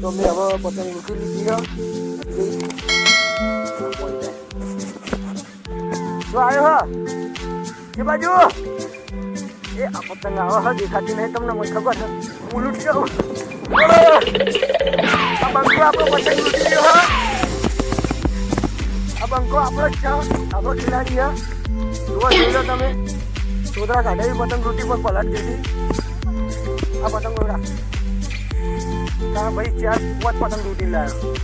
તો મેં હવે પતંગ લૂંટી લીધી જો આવ્યો હા. કે બાજુ. એ, આ પતંગ આવે હા, દેખાતી નહીં તમને, મને ખબર છે. હું લૂંટી જાઉં. આ બંકો આપણો પતંગ લૂંટી ગયો હા. આ બંકો આપણો જ છે આપણો ખેલાડી હા. જોવા જોઈ લો તમે. સોદરા કાઢેલી પતંગ લૂંટી પણ પલટ દીધી આ પતંગો તારા ભાઈ, ચાર પાંચ પતંગ લૂંટી લાવ્યો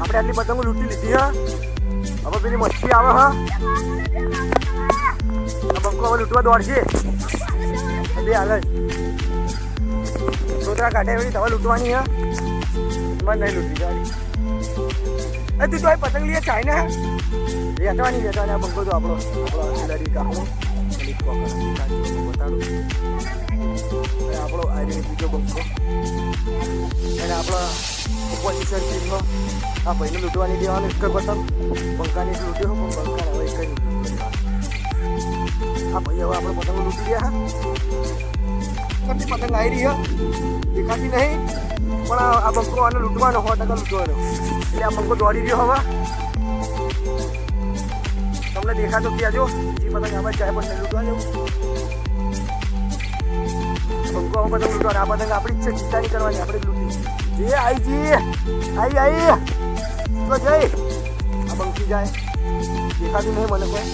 આપણે આટલી પતંગો લૂંટી લીધી, હા? હવે પેલી મચ્છી આવે, હા? બંકો હવે લૂંટવા દોડશે. બે હાલ. સોદરા કાઢે એવી દવા લૂંટવાની, હા? એમાં નહીં લૂંટી જવાની. એ તું તો પતંગ લઈએ ચાઇના વેચવાની વેચવાની આ બંકો તો આપણો આપણો ખેલાડી કાકડો બતાડું? અને આપણો આ બીજો બંકો અને આપણો ઓપોઝિશન ટીમનો આ ભાઈને લૂંટવાની દેવાનું એક પતંગ પંખાની લૂંટ્યો, પણ હવે એક આ ભાઈ હવે આપણે પતંગો લૂંટી ગયા પતંગ આવી રહી દેખાતી નહીં, પણ આ આ બંકો આને લૂંટવાનો, સો ટકા લૂંટવાનો. એટલે આ બંકો દોડી રહ્યો હવે. તમને દેખાતો કહેજો જે પતંગ આમાં જાય પણ લૂંટવા જવું. પંખો હવે પતંગ લૂંટવાનો આ પતંગ આપણી જ છે ચિંતા કરવાની, આપણે જ લૂંટી. જે આઈ જી આઈ આઈ. તો જઈ આ બંકી જાય. દેખાતું નહીં મને કોઈ.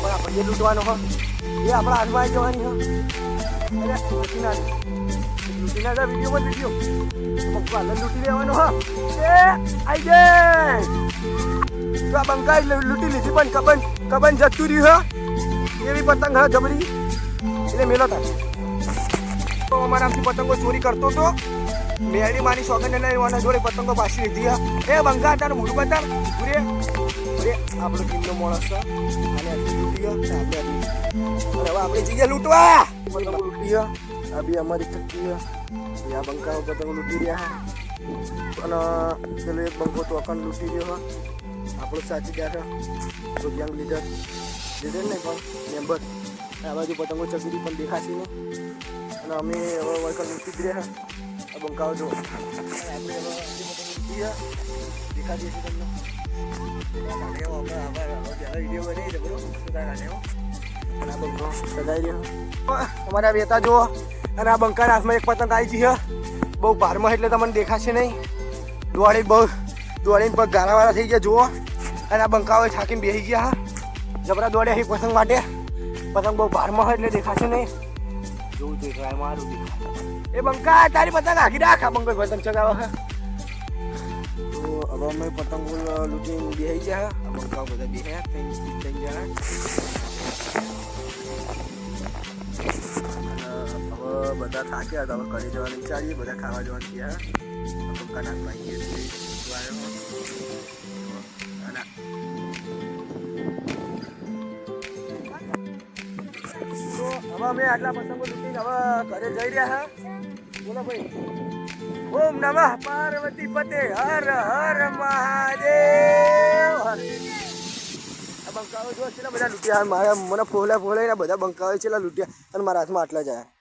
પણ આપણે ભાઈએ લૂંટવાનો હો એ આપણા હાથમાં આવી જવાની હો અરે ના. લૂંટી ના જા વિડીયોમાં વીડિયો બંકો હાલ જ લૂંટી લેવાનો, હો. એ, આઈ જાય. તો આ બંકાઈ લૂ- લૂંટી લીધી પણ કબન કબન જતું રહ્યું, હે. એવી પતંગ, હા, જબરી. એટલે મેલો થાય તો અમારા આમથી પતંગો ચોરી કરતો હતો મેળી મારી સોગંદ લઈ વાના જોડે પતંગો પાછી લીધી, હે. એ બંગા તારું મોઢું બતાડ ઉરે ઉરે, આપણો ટીમનો માણસ છે અને આટલી લૂંટી ગયો ને આપણે આટલી અને હવે આપણે જઈએ લૂંટવા. પતંગો લૂંટી ગયા આ બી અમારી ચક્કી હે એ આ બંકાઓ પતંગો લૂંટી રહ્યા હે અને પેલો એક બંકો તો અકન લૂંટી ગયો હે આપણો સાચી ગયા છે તો યંગ લીડર લીડર નહીં પણ મેમ્બર આ બાજુ પતંગો ચકડી પણ દેખાશે નહીં અને અમે હવે વર્કર લૂંટી જ રહ્યા આ બંકાઓ જો અને આપણે હવે આટલી પતંગ લૂંટી ગયા દેખાતી હશે તમને કાઢે એવો આપણે આભાર હવે પહેલા વીડિયો બનાવી દે બરોબર સુધા કાઢે એવો અને આ બંકો સજાઈ રહ્યો. અમારા બેતા જુઓ. અને આ બંકાના હાથમાં એક પતંગ આવી છે. બહુ ભારમાં એટલે તમને દેખાશે નહીં. દોડી બહુ દોડીને પગ ગારાવાળા થઈ ગયા, જુઓ. અને આ બંકાઓ થાકીને બેસી ગયા જબરા દોડ્યા એ પતંગ માટે. પતંગ બહુ ભારમાં હોય એટલે દેખાશે નહીં. જોવું દેખાય મારું એ બંકા તારી પતંગ આખી રાખ આ બંકો પતંગ ચગાવે છે. તો હવે અમે પતંગ લૂંટીને બેસી ગયા બંકાઓ બધા બેહ્યા ત્રણ ત્રણ હવે બધા થાક્યા હતા. હવે ઘરે જવાનું વિચારીએ, બધા ખાવા જવાનું ગયા પપ્પા અને તો હવે અમે આટલા પતંગો લૂંટીને હવે ઘરે જઈ રહ્યા, હા. બોલો ભાઈ. ઓમ નમઃ પાર્વતી પતે, હર હર મહાદેવ. હર આ બંકાઓ જો છેલ્લા બધા લૂંટ્યા. મારા મને ફોલા ફોલાઈને બધા બંકાઓ છે લૂંટ્યા અને મારા હાથમાં આટલા જ આવ્યા.